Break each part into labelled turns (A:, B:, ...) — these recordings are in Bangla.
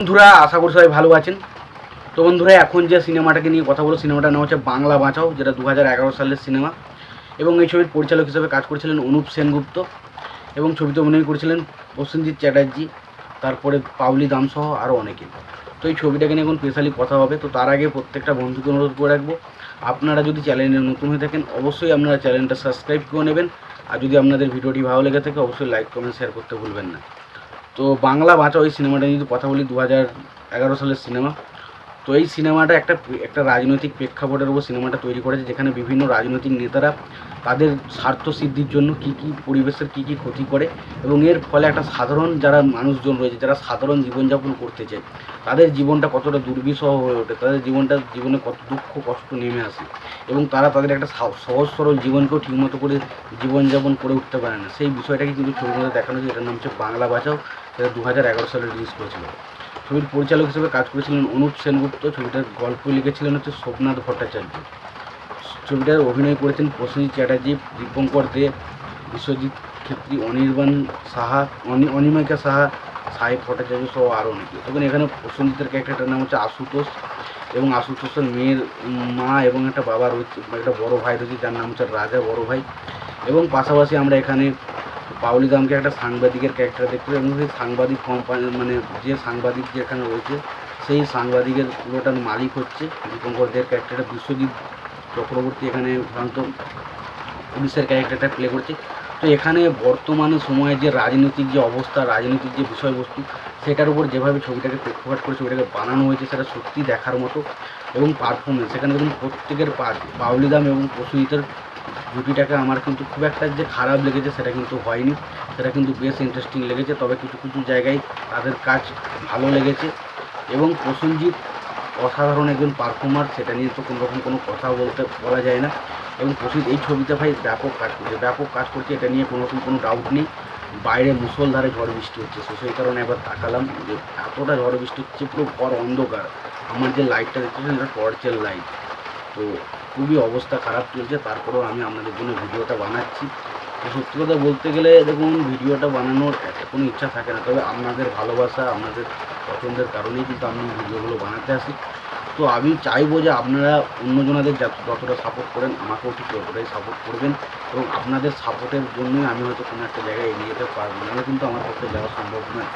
A: বন্ধুরা, আশা করি সবাই ভালো আছেন। তো বন্ধুরা, এখন যে সিনেমাটাকে নিয়ে কথা বলো সিনেমাটার নাম হচ্ছে বাংলা বাঁচাও, যেটা দু হাজার এগারো সালের সিনেমা। এবং এই ছবির পরিচালক হিসেবে কাজ করেছিলেন অনুপ সেনগুপ্ত। এবং ছবিতে অভিনয় করেছিলেন প্রসেনজিৎ চ্যাটার্জি, তারপরে পাউলি দামসহ আরও অনেকে। তো এই ছবিটাকে নিয়ে এখন স্পেশালি কথা হবে। তো তার আগে প্রত্যেকটা বন্ধুকে অনুরোধ করে রাখব, আপনারা যদি চ্যানেলে নতুন হয়ে থাকেন, অবশ্যই আপনারা চ্যানেলটা সাবস্ক্রাইব করে নেবেন। আর যদি আপনাদের ভিডিওটি ভালো লেগে থাকে, অবশ্যই লাইক কমেন্ট শেয়ার করতে ভুলবেন না। তো বাংলা ভাষা ওই সিনেমাটা নিয়ে কথা বলি দু হাজার এগারো সালের সিনেমা। তো এই সিনেমাটা একটা একটা রাজনৈতিক প্রেক্ষাপটের উপর সিনেমাটা তৈরি করেছে, যেখানে বিভিন্ন রাজনৈতিক নেতারা তাদের স্বার্থ সিদ্ধির জন্য কী কী পরিবেশের কী কী ক্ষতি করে এবং এর ফলে একটা সাধারণ যারা মানুষজন রয়েছে, যারা সাধারণ জীবনযাপন করতে চায়, তাদের জীবনটা কতটা দুর্বিষহ হয়ে ওঠে, তাদের জীবনটা, জীবনে কত দুঃখ, কষ্ট নেমে আসে এবং তারা তাদের একটা সহজ সরল জীবনকেও ঠিকমতো করে জীবনযাপন করে উঠতে পারে না। সেই বিষয়টাকে কিন্তু ছবির মধ্যে দেখানো হয়েছে, এটার নাম হচ্ছে বাংলা বাঁচাও, যেটা দু হাজার এগারো সালে রিলিজ করেছিল। ছবির পরিচালক হিসেবে কাজ করেছিলেন অনুপ সেনগুপ্ত, ছবিটার গল্প লিখেছিলেন হচ্ছে সোমনাথ ভট্টাচার্য। ছবিটার অভিনয় করেছেন প্রসেনজিৎ চ্যাটার্জি, দীপঙ্কর দে, বিশ্বজিৎ ক্ষেত্রী, অনির্বাণ সাহা, অনি- অনিমিকা সাহা, সাহেব ভট্টাচার্য সহ আরও অনেকে। তখন এখানে প্রসেনজিতের ক্যারেক্টারটার নাম হচ্ছে আশুতোষ এবং আশুতোষের মেয়ের মা এবং একটা বাবা রয়েছে, একটা বড় ভাই রয়েছে, যার নাম হচ্ছে রাজা বড় ভাই। এবং পাশাপাশি আমরা এখানে পাউলি দামকে একটা সাংবাদিকের ক্যারেক্টার দেখতে এবং সেই সাংবাদিক কোম্পানি মানে যে সাংবাদিক যেখানে রয়েছে, সেই সাংবাদিকের পুরোটার মালিক হচ্ছে দীপঙ্কর দের ক্যারেক্টারটা বিশ্বজিৎ চক্রবর্তী এখানে সাধারণত পুলিশের ক্যারেক্টারটা প্লে করছে। তো এখানে বর্তমানে সময়ে যে রাজনৈতিক যে অবস্থা, রাজনৈতিক যে বিষয়বস্তু, সেটার উপর যেভাবে ছবিটাকে প্রেক্ষাপাত করে ছবিটাকে বানানো হয়েছে, সেটা সত্যি দেখার মতো এবং পারফরমেন্স সেখানে দেখুন প্রত্যেকের পাউলিদাম এবং প্রসূজিতের জুটিটাকে আমার কিন্তু খুব একটা যে খারাপ লেগেছে সেটা কিন্তু হয়নি। সেটা কিন্তু বেশ ইন্টারেস্টিং লেগেছে। তবে কিছু কিছু জায়গায় তাদের কাজ ভালো লেগেছে এবং প্রসেনজিৎ অসাধারণ একজন পারফর্মার সেটা নিয়ে তো কোনো রকম কোনো কথা বলতে বলা যায় না। এবং প্রসেনজিৎ, এই ছবিতে ভাই ব্যাপক কাজ করছে ব্যাপক কাজ করছে, এটা নিয়ে কোনো রকম কোনো ডাউট নেই। বাইরে মুসলধারে ঝড় বৃষ্টি হচ্ছে তো সেই কারণে একবার তাকালাম যে এতটা ঝড় বৃষ্টি হচ্ছে, পুরো ঘর অন্ধকার। আমার যে লাইটটা দেখতেছেন এটা টর্চের লাইট তো খুবই অবস্থা খারাপ চলছে। তারপরেও আমি আপনাদের জন্য ভিডিওটা বানাচ্ছি। তো সত্যি কথা বলতে গেলে, দেখুন, ভিডিওটা বানানোর কোনো ইচ্ছা থাকে না। তবে আপনাদের ভালোবাসা, আপনাদের পছন্দের কারণেই কিন্তু আমি ভিডিওগুলো বানাতে আসি। তো আমি চাইব যে আপনারা অন্যজনাদের যত- যতটা সাপোর্ট করেন, আমাকেও ঠিক ততটাই সাপোর্ট করবেন এবং আপনাদের সাপোর্টের জন্যই আমি হয়তো কোনো একটা জায়গায় এগিয়ে যেতে পারব। নাহলে কিন্তু আমার পক্ষে যাওয়া সম্ভব নয়।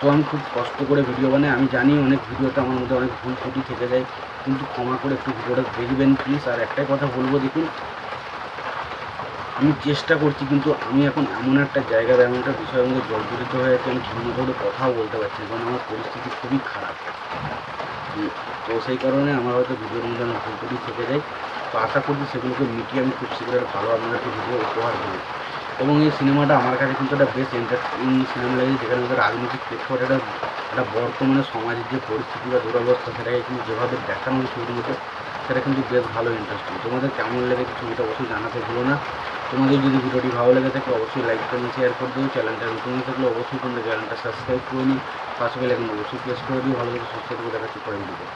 A: তো আমি খুব কষ্ট করে ভিডিও বানাই। আমি জানি অনেক ভিডিওতে আমার মধ্যে অনেক ভুল ত্রুটি থেকে যায়। কিন্তু ক্ষমা করে একটু ভিডিওটা দেখবেন প্লিজ আর একটাই কথা বলব, দেখুন আমি চেষ্টা করছি, কিন্তু আমি এখন এমন একটা জায়গায় এমন একটা বিষয়ের মধ্যে জর্জরিত হয়ে আছি, আমি ঠিকমতো কথাও বলতে পারছি কারণ আমার পরিস্থিতি খুবই খারাপ। তো সেই কারণে আমার হয়তো ভিডিওর মধ্যে অনেক ভুল থেকে যায় তো আশা করছি সেগুলোকে মিটিয়ে আমি খুব শীঘ্র একটা ভালো আপনাদেরকে ভিডিও উপহার দেবো। এবং এই সিনেমাটা আমার কাছে কিন্তু একটা বেশ এন্টারটেইনিং সিনেমা লেগেছে, যেখানে মধ্যে রাজনৈতিক প্রেক্ষাপট একটা একটা বর্তমানে সমাজের যে পরিস্থিতি বা দুরবস্থা, সেটাকে কিন্তু যেভাবে দেখানো হয়েছে ছবির মধ্যে সেটা কিন্তু বেশ ভালো ইন্টারেস্টিং তোমাদের কেমন লেগেছে ছবিটা অবশ্যই জানাতে ভুলো না। তোমাদের যদি ভিডিওটি ভালো লেগে থাকে, অবশ্যই লাইক করুন শেয়ার করে দিও। চ্যানেলটা নতুন হয়ে থাকলে অবশ্যই তোমরা চ্যানেলটা সাবস্ক্রাইব করে নিই পাশে এখন অবশ্যই প্রেস করে দিও। ভালো করে সুস্থ করে দেখাচ্ছি পরের ভিডিও